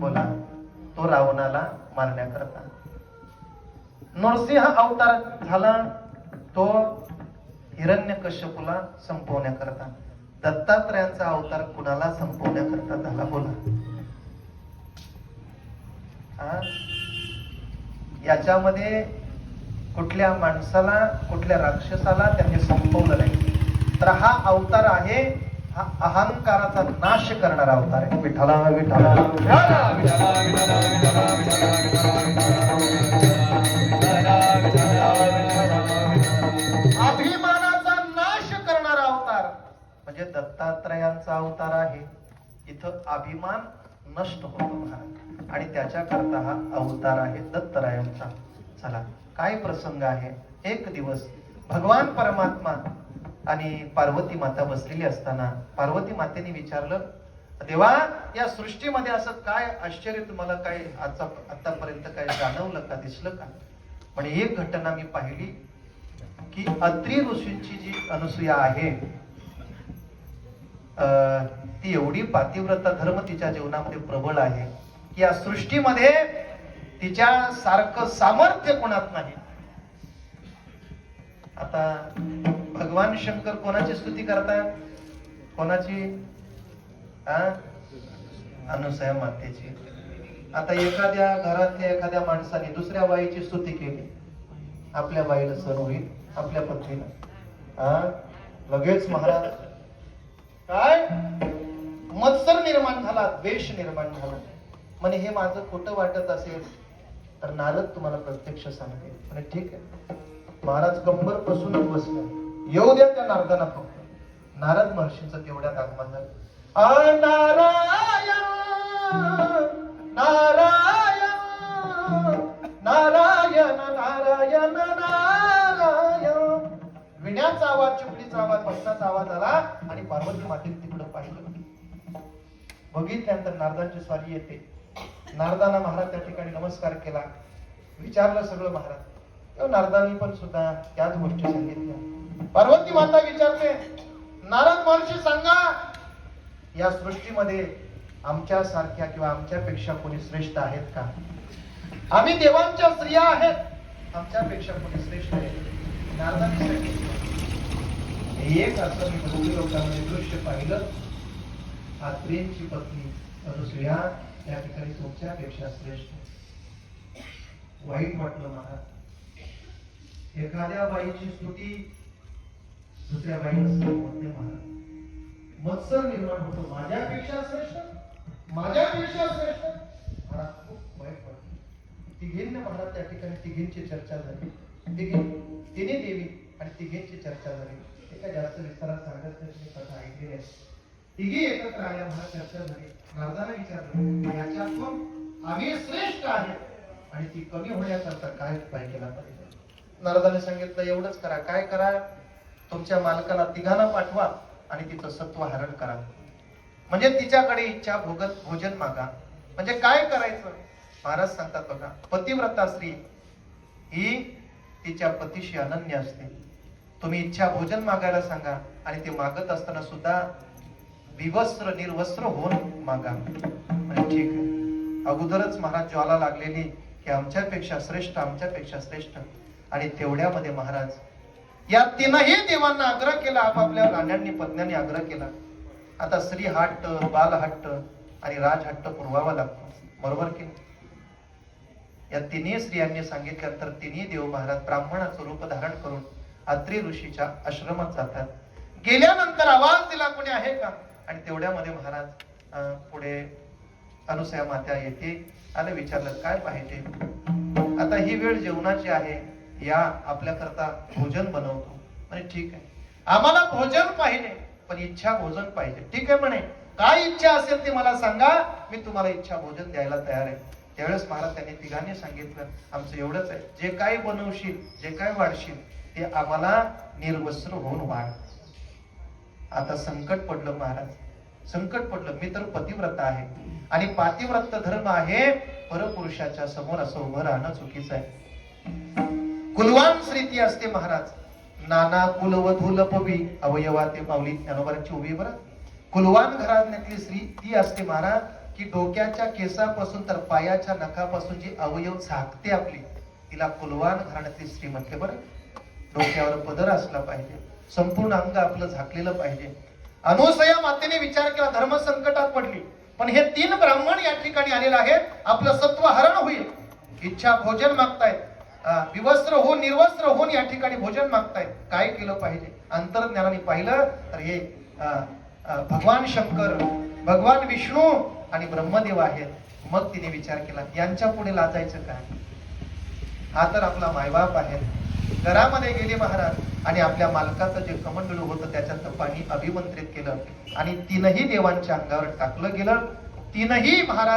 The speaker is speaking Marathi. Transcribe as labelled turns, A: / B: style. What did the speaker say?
A: बोला तो रावणाला मारण्याकरता नरसिंह अवतार झाला तो हिरण्य कश्यपूला संपवण्याकरता दत्तात्रयांचा अवतार कुणाला संपवण्याकरता झाला बोला. याच्यामध्ये कुठल्या माणसाला कुठल्या राक्षसाला त्यांनी संपवलं नाही. तर हा अवतार आहे हा अहंकाराचा नाश करणारा अवतार आहे. विठ्ठला विठ्ठला. अभिमानाचा नाश करणारा अवतार. म्हणजे दत्तात्रयांचा अवतार आहे. इथं अभिमान नष्ट होतो महाराज. आणि त्याच्याकरता हा अवतार आहे दत्तरायांचा. चला काय प्रसंग आहे? एक दिवस भगवान परमात्मा आणि पार्वती माता बसलेली असताना पार्वती मातेने विचारलं देवा या सृष्टीमध्ये असं काय आश्चर्य तुम्हाला? काय आजचा आतापर्यंत काय जाणवलं का? दिसलं का? पण एक घटना मी पाहिली की अत्री ऋषींची जी अनुसूया आहे अं, ती एवढी पातिव्रता धर्म तिच्या जीवनामध्ये प्रबळ आहे की या सृष्टीमध्ये तिच्या सारखं सामर्थ्य कोणात नाही. आता भगवान शंकर कोणाची स्तुती करतात कोणाची? आ? अनुसया मातेची. आता एखाद्या घरातल्या एखाद्या माणसाने दुसऱ्या बाईची स्तुती केली. आपल्या बाईला सण होईल आपल्या पत्नीला. हा लगेच महाराज. काय? मत्सर निर्माण झाला द्वेष निर्माण झाला. म्हणे हे माझं खोटं वाटत असेल तर नारद तुम्हाला प्रत्यक्ष सांगते म्हणे ठीक आहे. महाराज कंबर बसूनच बसला. येऊ द्या त्या नारदाला फक्त. नारद महर्षींचं तेवढ्यात आगमन झालं. नारायण नारायण नारायण नारायण नारायण. विण्याचा आवाज चिपडीचा आवाज भक्ताचा आवाज आला आणि पार्वती मातेने तिकडं पाहिलं. बघितल्यानंतर नारदांची स्वारी येते. नारदांना महाराज त्या ठिकाणी नमस्कार केला. विचारलं सगळं महाराज. तेव्हा नारदांनी पण सुद्धा त्याच गोष्टी सांगितल्या. पार्वती माता विचारते नारद महर्षी सांगा या सृष्टीमध्ये आमच्या सारख्या किंवा आमच्यापेक्षा कोणी श्रेष्ठ आहेत का? आम्ही देवांच्या स्त्रिया आहेत. आमच्यापेक्षा कोणी श्रेष्ठ आहे? नारदांनी सांगितलं एक असं मी भोगी लोकांमध्ये दृश्य पाहिलं. आत्रेंची पत्नी अनुसुया त्या ठिकाणी तुमच्यापेक्षा श्रेष्ठ वाईट वाटलं मला. एखाद्या बाईची स्तुती दुसऱ्या बाईला महाराज मत्सर निर्माण होतो माझ्यापेक्षा श्रेष्ठ माझ्यापेक्षा श्रेष्ठ. महाराज खूप वाईट वाटलं तिघींना महाराज त्या ठिकाणी तिघींची चर्चा झाली. तिघी तिने देवी आणि तिघींची चर्चा झाली. एका जास्त विस्तारात सांगत नाही कथा ऐकली आहे. तिघी एकत्र आल्या महाराज चर्चा झाली. नारदाने विचारलं याच्यातून आम्ही श्रेष्ठ आहे. आणि ती कमी होण्याकरता काय उपाय केला पाहिजे? नारदाने सांगितलं एवढंच करा काय करा तुमच्या मालकाला तिघांना पाठवा आणि तिचं सत्व हरण करा. म्हणजे तिच्याकडे इच्छा भोगत भोजन मागा. म्हणजे काय करायचं? महाराज सांगतात बघा पतिव्रता स्त्री ही तिच्या पतीशी अनन्य असते. तुम्ही इच्छा भोजन मागायला सांगा आणि ते मागत असताना सुद्धा विवस्त्र निर्वस्त्र होऊन मागा. म्हणजे ठीक आहे. अगोदरच महाराज ज्वाला लागलेली की आमच्यापेक्षा श्रेष्ठ आमच्यापेक्षा श्रेष्ठ. आणि तेवढ्यामध्ये महाराज या तीनही देवांना आग्रह केला आपापल्या राण्यांनी पत्न्यांनी आग्रह केला. आता स्त्री हट्ट बाल हट्ट आणि राज हट्ट पुरवावा लागतो. बरोबर की या तिन्ही स्त्रियांनी सांगितल्या तर तिन्ही देव महाराज ब्राह्मणाचं रूप धारण करून अत्री ऋषीच्या आश्रमात जातात. गेल्यानंतर आवाज दिला कोणी आहे का? आणि तेवढ्यामध्ये महाराज अं, पुढे अनुसया मात्या येते आणि विचारलं काय पाहिजे आता ही वेळ जेवणाची आहे. या आपल्याकरता भोजन बनवतो. म्हणे ठीक आहे. आम्हाला भोजन पाहिजे पण इच्छा भोजन पाहिजे. ठीक आहे म्हणे. काय इच्छा असेल ते मला सांगा. मी तुम्हाला इच्छा भोजन द्यायला तयार आहे. त्यावेळेस महाराज त्यांनी तिघांनी सांगितलं आमचं एवढंच आहे. जे काय बनवशील जे काय वाढशील ते आम्हाला निर्वस्त्र होऊन वाढ. आता संकट पडलं महाराज. संकट पडलं. मी तर पतिव्रत आहे. आणि पातिव्रत धर्म आहे. परपुरुषाच्या समोर असं उभं राहणं चुकीचं आहे. कुलवान स्त्री ती असते महाराज. नाना कुलवधू पवी अवयवा ते पावली ज्ञानोबारांची उभी बरं. कुलवान घराण्यातली स्त्री ती असते महाराज की डोक्याच्या केसापासून तर पायाच्या नखापासून जी अवयव झाकते आपली तिला कुलवान घराण्यातली स्त्री म्हटले बरं. डोक्यावर पदर असला पाहिजे संपूर्ण अंग आपलं झाकलेलं पाहिजे. अनुसया मातेने विचार केला धर्म संकटात पडली. पण हे तीन ब्राह्मण या ठिकाणी आलेले आहेत आपलं सत्व हरण होईल. इच्छा भोजन मागतायत. विवस्त्र होऊन निर्वस्त्र होऊन या ठिकाणी भोजन मागतायत. काय केलं पाहिजे? अंतर्ज्ञानाने पाहिलं तर हे भगवान शंकर भगवान विष्णू आणि ब्रह्मदेव आहेत. मग तिने विचार केला यांच्या पुढे लाजायचं काय? हा तर आपला मायबाप आहे. घरामध्ये गेले महाराज आणि आपल्या मालकाचं जे कमंडलू होतं त्याच्यात पाणी अभिमंत्रित केलं. आणि तीनही देवांच्या अंगावर टाकलं गेलं. तीनही महाराज